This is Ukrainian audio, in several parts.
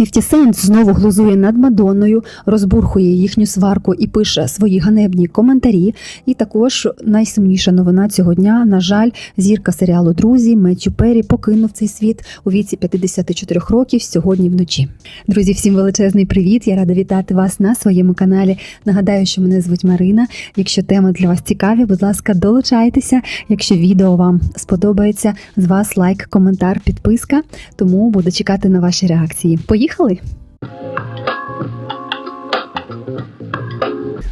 50 Cent знову глузує над Мадонною, розбурхує їхню сварку і пише свої ганебні коментарі. І також найсумніша новина цього дня. На жаль, зірка серіалу Друзі Меттю Перрі покинув цей світ у віці 54 років сьогодні вночі. Друзі, всім величезний привіт! Я рада вітати вас на своєму каналі. Нагадаю, що мене звуть Марина. Якщо теми для вас цікаві, будь ласка, долучайтеся. Якщо відео вам сподобається, з вас лайк, коментар, підписка. Тому буду чекати на ваші реакції. Поїхали! Поїхали.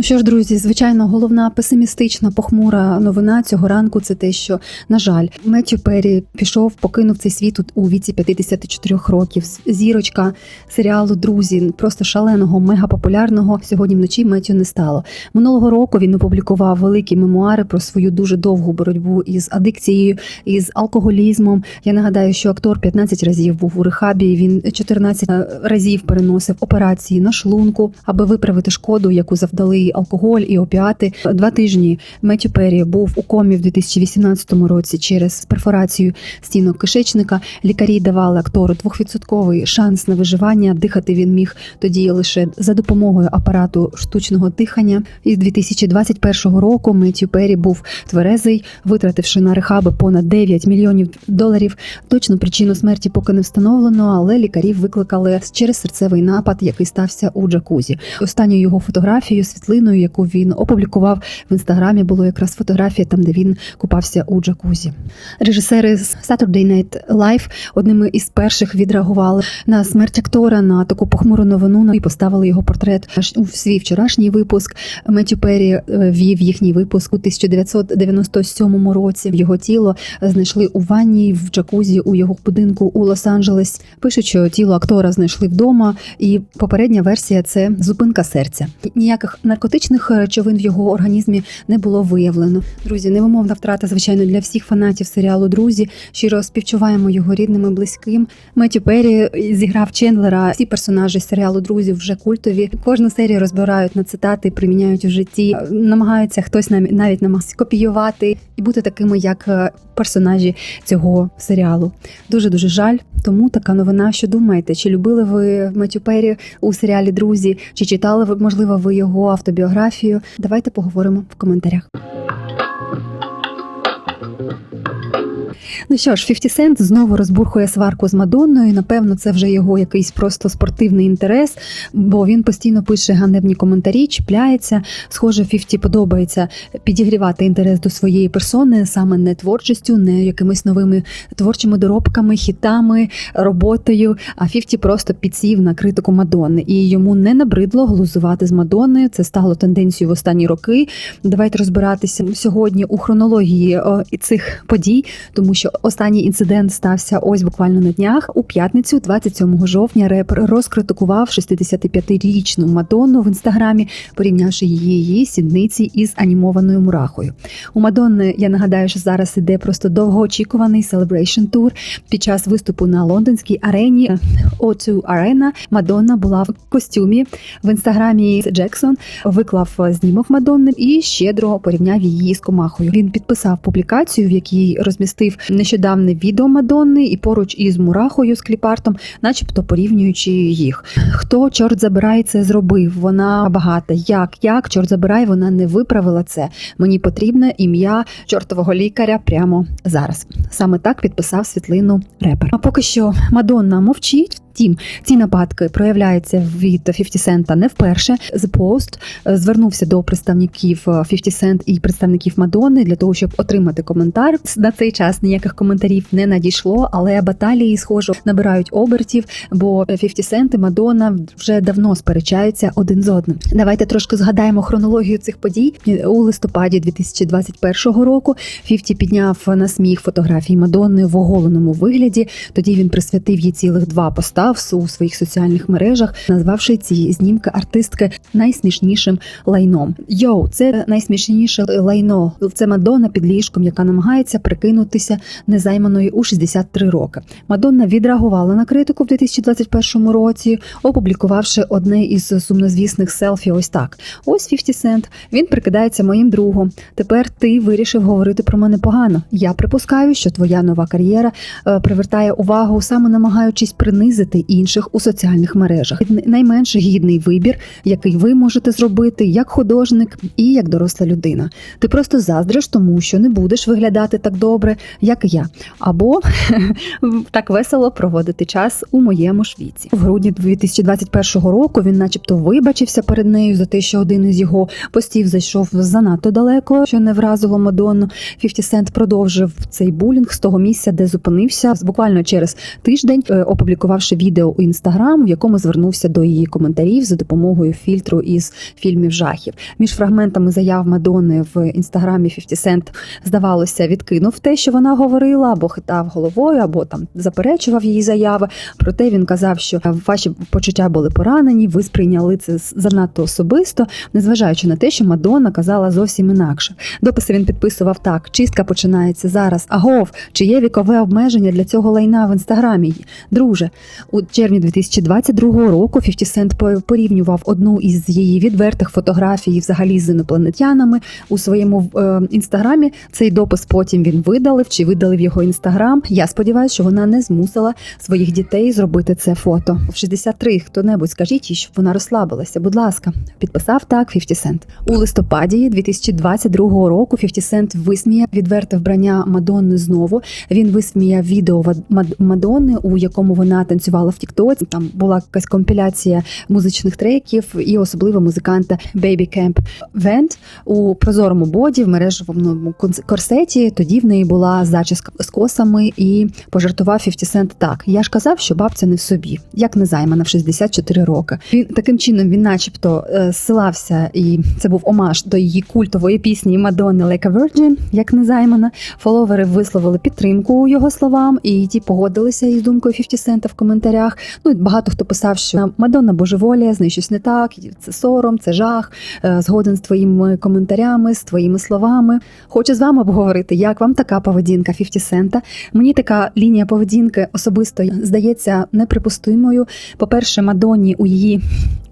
Ну що ж, друзі, звичайно, головна песимістична похмура новина цього ранку це те, що, на жаль, Меттю Перрі пішов, покинув цей світ у віці 54 років. Зірочка серіалу Друзі, просто шаленого, мегапопулярного. Сьогодні вночі Меттю не стало. Минулого року він опублікував великі мемуари про свою дуже довгу боротьбу із адикцією, із алкоголізмом. Я нагадаю, що актор 15 разів був у рехабі. Він 14 разів переносив операції на шлунку, аби виправити шкоду, яку завдали алкоголь і опіати. Два тижні Меттю Перрі був у комі в 2018 році через перфорацію стінок кишечника. Лікарі давали актору двохвідсотковий шанс на виживання. Дихати він міг тоді лише за допомогою апарату штучного дихання. Із 2021 року Меттю Перрі був тверезий, витративши на рехаби понад 9 мільйонів доларів. Точну причину смерті поки не встановлено, але лікарів викликали через серцевий напад, який стався у джакузі. Останньою його фотографією, світлиною, яку він опублікував в інстаграмі, було якраз фотографія там, де він купався у джакузі. Режисери Saturday Night Live одними із перших відреагували на смерть актора на таку похмуру новину ну, і поставили його портрет у свій вчорашній випуск. Меттю Перрі е, вів їхній випуск у 1997 році. Його тіло знайшли у ванні в джакузі у його будинку у Лос-Анджелес. Пишуть, що тіло актора знайшли вдома, і попередня версія це зупинка серця. Ніяких наркотичних речовин в його організмі не було виявлено. Друзі, невимовна втрата, звичайно, для всіх фанатів серіалу Друзі. Щиро співчуваємо його рідним і близьким. Меттю Перрі зіграв Чендлера. Всі персонажі серіалу Друзі вже культові. Кожну серію розбирають на цитати, приміняють у житті. Намагаються хтось навіть навіть намагатися копіювати і бути такими, як е, персонажі цього серіалу. Дуже дуже жаль. Тому така новина. Що думаєте? Чи любили ви Меттю Перрі у серіалі Друзі? Чи читали ви можливо ви його автобіографію? Давайте поговоримо в коментарях. Ну що ж, 50 Cent знову розбурхує сварку з Мадонною. Напевно, це вже його якийсь просто спортивний інтерес, бо він постійно пише ганебні коментарі, чіпляється. Схоже, 50 подобається підігрівати інтерес до своєї персони, саме не творчістю, не якимись новими творчими доробками, хітами, роботою. А 50 просто підсів на критику Мадонни. І йому не набридло глузувати з Мадонною. Це стало тенденцією в останні роки. Давайте розбиратися сьогодні у хронології цих подій, тому що останній інцидент стався ось буквально на днях. У п'ятницю, 27 жовтня, репер розкритикував 65-річну Мадонну в інстаграмі, порівнявши її її сідниці із анімованою мурахою. У Мадонни я нагадаю, що зараз іде просто довгоочікуваний Celebration Tour. Під час виступу на лондонській арені O2 Arena Мадонна була в костюмі в інстаграмі. Джексон виклав знімок Мадонни і щедро порівняв її з комахою. Він підписав публікацію, в якій розмістив нещодавне відео Мадонни і поруч із Мурахою з кліпартом, начебто порівнюючи їх. Хто чорт забирай це зробив? Вона багата. Як? Як чорт забирай, вона не виправила це. Мені потрібне ім'я чортового лікаря прямо зараз. Саме так підписав світлину репер. А поки що Мадонна мовчить. Втім, ці нападки проявляються від 50 Cent не вперше. The Post звернувся до представників 50 Cent і представників Мадонни для того, щоб отримати коментар. На цей час ніяких коментарів не надійшло, але баталії, схоже, набирають обертів, бо 50 Cent і Мадонна вже давно сперечаються один з одним. Давайте трошки згадаємо хронологію цих подій у листопаді 2021 року. 50 підняв на сміх фотографії Мадонни в оголеному вигляді. Тоді він присвятив їй цілих два поста у своїх соціальних мережах, назвавши ці знімки артистки найсмішнішим лайном. Йоу, це найсмішніше лайно. Це Мадонна під ліжком, яка намагається прикинутися незайманої у 63 роки. Мадонна відреагувала на критику в 2021 році, опублікувавши одне із сумнозвісних селфі. Ось так: ось 50 Cent, Він прикидається моїм другом. Тепер ти вирішив говорити про мене погано. Я припускаю, що твоя нова кар'єра е, привертає увагу, саме намагаючись принизити інших у соціальних мережах. Найменш гідний вибір, який ви можете зробити як художник і як доросла людина. Ти просто заздриш, тому що не будеш виглядати так добре, як я, або так весело проводити час у моєму ж віці. В грудні 2021 року він, начебто, вибачився перед нею за те, що один із його постів зайшов занадто далеко, що не вразило Мадонну. 50 Cent продовжив цей булінг з того місця, де зупинився, буквально через тиждень, е, опублікувавши відео у інстаграм, в якому звернувся до її коментарів за допомогою фільтру із фільмів жахів. Між фрагментами заяв Мадонни в інстаграмі 50 Cent, здавалося, відкинув те, що вона говорила, або хитав головою, або там заперечував її заяви. Проте він казав, що ваші почуття були поранені, ви сприйняли це занадто особисто, незважаючи на те, що Мадонна казала зовсім інакше. Дописи він підписував так: чистка починається зараз. Агов, чи є вікове обмеження для цього лайна в інстаграмі? Друже, у червні 2022 року 50 Cent порівнював одну із її відвертих фотографій, взагалі з інопланетянами у своєму е, інстаграмі. Цей допис потім він видалив чи видалив його інстаграм. Я сподіваюся, що вона не змусила своїх дітей зробити це фото. В 63 хто-небудь скажіть їй, щоб вона розслабилася. Будь ласка, підписав так 50 Cent. у листопаді 2022 року. 50 Cent висміяв відверте вбрання Мадонни знову. Він висміяв відео Мадонни, у якому вона танцювала в Тіктоці. Там була якась компіляція музичних треків і особливо музиканта Baby Camp Vent у прозорому боді в мережевому конс- корсеті. Тоді в неї була зачіска з косами і пожартував 50 Cent так. Я ж казав, що бабця не в собі, як не займана в 64 роки. Він таким чином він, начебто, е, зсилався, і це був омаж до її культової пісні Мадонни Like a Virgin, як не займана. Фоловери висловили підтримку його словам, і ті погодилися із думкою 50 Cent в коментарях. Ну і багато хто писав, що Мадонна божеволія, з нею щось не так, це сором, це жах. е, Згоден з твоїми коментарями, з твоїми словами. Хочу з вами обговорити, як вам така поведінка 50 Cent. Мені така лінія поведінки особисто здається неприпустимою. По-перше, Мадонні у її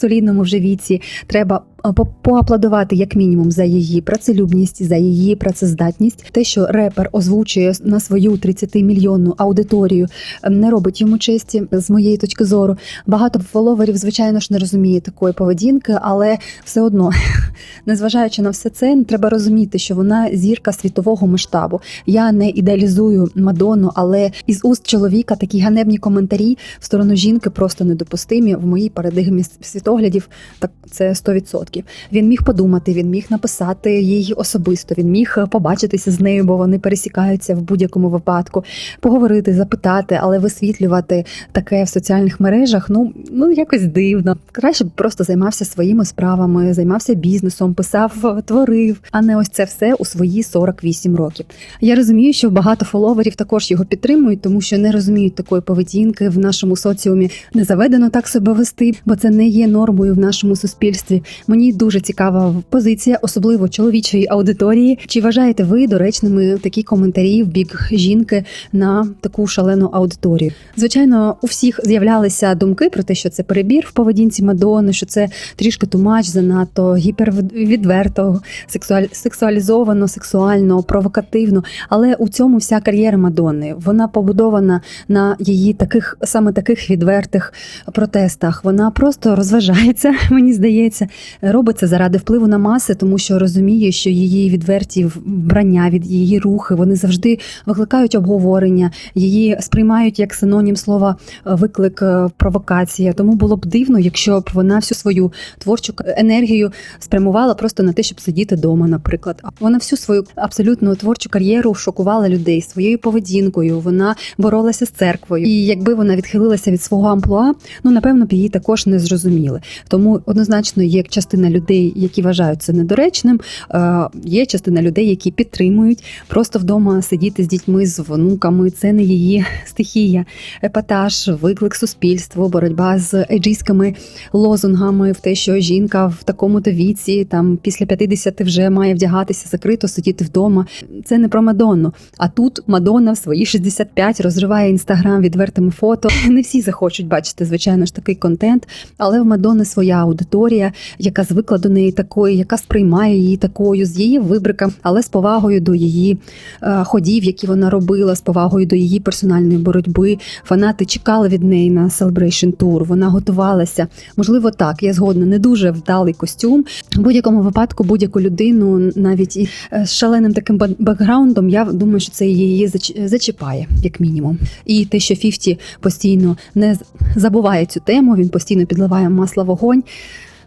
солідному вже віці треба е, по- поаплодувати як мінімум за її працелюбність, за її працездатність. Те, що репер озвучує на свою 30-мільйонну аудиторію, е, не робить йому честі з моєї точки зору. Багато фоловерів, звичайно ж, не розуміє такої поведінки, але все одно, незважаючи на все це, треба розуміти, що вона зірка світового масштабу. Я не ідеалізую Мадонну, але із уст чоловіка такі ганебні коментарі в сторону жінки просто недопустимі в моїй парадигмі світоглядів. Так це 100%. Він міг подумати, він міг написати їй особисто, він міг побачитися з нею, бо вони пересікаються в будь-якому випадку, поговорити, запитати, але висвітлювати таке в соціальних мережах. Ну ну якось дивно. Краще б просто займався своїми справами, займався бізнесом, писав, творив, а не ось це все у свої 48 років. Я розумію, що багато фоловерів також його підтримують, тому що не розуміють такої поведінки в нашому соціумі. Не заведено так себе вести, бо це не є нормою в нашому суспільстві. Мені дуже цікава позиція, особливо чоловічої аудиторії. Чи вважаєте ви доречними такі коментарі в бік жінки на таку шалену аудиторію? Звичайно, у всіх з'являлися думки про те, що це перебір в поведінці Мадонни, що це трішки тумач, занадто гіпервідверто, сексуаль... сексуалізовано, сексуально, провокативно. Але у цьому вся кар'єра Мадонни. Вона побудована на її таких саме таких відвертих протестах. Вона просто розважається, мені здається, робить це заради впливу на маси, тому що розуміє, що її відверті вбрання від її рухи вони завжди викликають обговорення, її сприймають як синонім слова е, виклик, е, провокація. Тому було б дивно, якщо б вона всю свою творчу енергію спрямувала просто на те, щоб сидіти вдома, наприклад. Вона всю свою абсолютно творчу кар'єру шокувала людей своєю поведінкою. Вона боролася з церквою. І якби вона відхилилася від свого амплуа, ну напевно б її також не зрозуміли. Зрозуміли. Тому однозначно є частина людей, які вважають це недоречним. е, Є частина людей, які підтримують просто вдома сидіти з дітьми, з внуками. Це не її стихія. Епатаж, виклик суспільству, боротьба з еджійськими лозунгами в те, що жінка в такому-то віці, там після 50 вже має вдягатися закрито, сидіти вдома. Це не про Мадонну. А тут Мадонна в свої 65 розриває інстаграм відвертими фото. Не всі захочуть бачити, звичайно ж, такий контент, але в Мадонни своя аудиторія, яка звикла до неї такої, яка сприймає її такою з її вибриками, але з повагою до її е, ходів, які вона робила, з повагою до її персональної боротьби. Фанати чекали від неї на Celebration Tour, Вона готувалася. Можливо, так, я згодна, не дуже вдалий костюм. В будь-якому випадку будь-яку людину, навіть е, з шаленим таким бекграундом, я думаю, що це її зачіпає, як мінімум. І те, що Фіфті постійно не забуває цю тему, він постійно підливає масло в вогонь.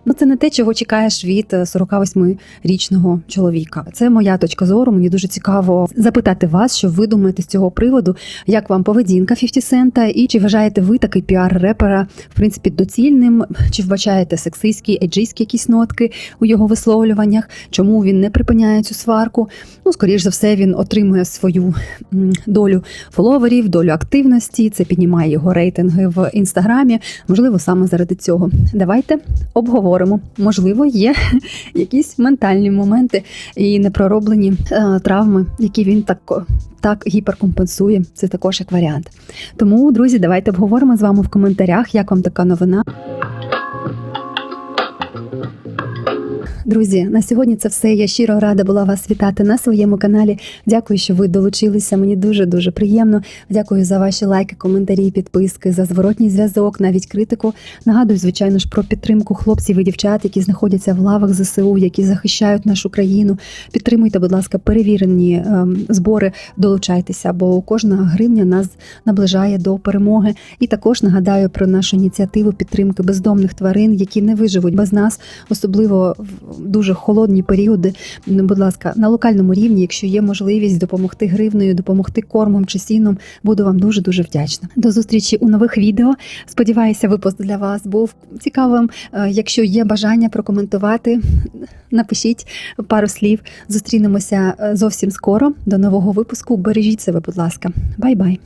Ну, це не те, чого чекаєш від е, 48-річного чоловіка. Це моя точка зору. Мені дуже цікаво запитати вас, що ви думаєте з цього приводу, як вам поведінка 50 Цента, і чи вважаєте ви такий піар репера в принципі доцільним? Чи вбачаєте сексистські, еджійські якісь нотки у його висловлюваннях? Чому він не припиняє цю сварку? Ну, скоріш за все, він отримує свою долю фоловерів, долю активності. Це піднімає його рейтинги в інстаграмі. Можливо, саме заради цього. Давайте обговоримо. Можливо, є якісь ментальні моменти і непророблені е, травми, які він так, так гіперкомпенсує. Це також як варіант. Тому, друзі, давайте обговоримо з вами в коментарях, як вам така новина. Друзі, на сьогодні це все. Я щиро рада була вас вітати на своєму каналі. Дякую, що ви долучилися. Мені дуже дуже приємно. Дякую за ваші лайки, коментарі, підписки, за зворотній зв'язок, навіть критику. Нагадую, звичайно ж, про підтримку хлопців і дівчат, які знаходяться в лавах ЗСУ, які захищають нашу країну. Підтримуйте, будь ласка, перевірені ем, збори. Долучайтеся, бо кожна гривня нас наближає до перемоги. І також нагадаю про нашу ініціативу підтримки бездомних тварин, які не виживуть без нас, особливо в дуже холодні періоди. Будь ласка, на локальному рівні, якщо є можливість допомогти гривнею, допомогти кормом чи сіном, буду вам дуже дуже вдячна. До зустрічі у нових відео. Сподіваюся, випуск для вас був цікавим. Е, Якщо є бажання прокоментувати, напишіть пару слів. Зустрінемося е, зовсім скоро. До нового випуску. Бережіть себе, будь ласка. Бай-бай.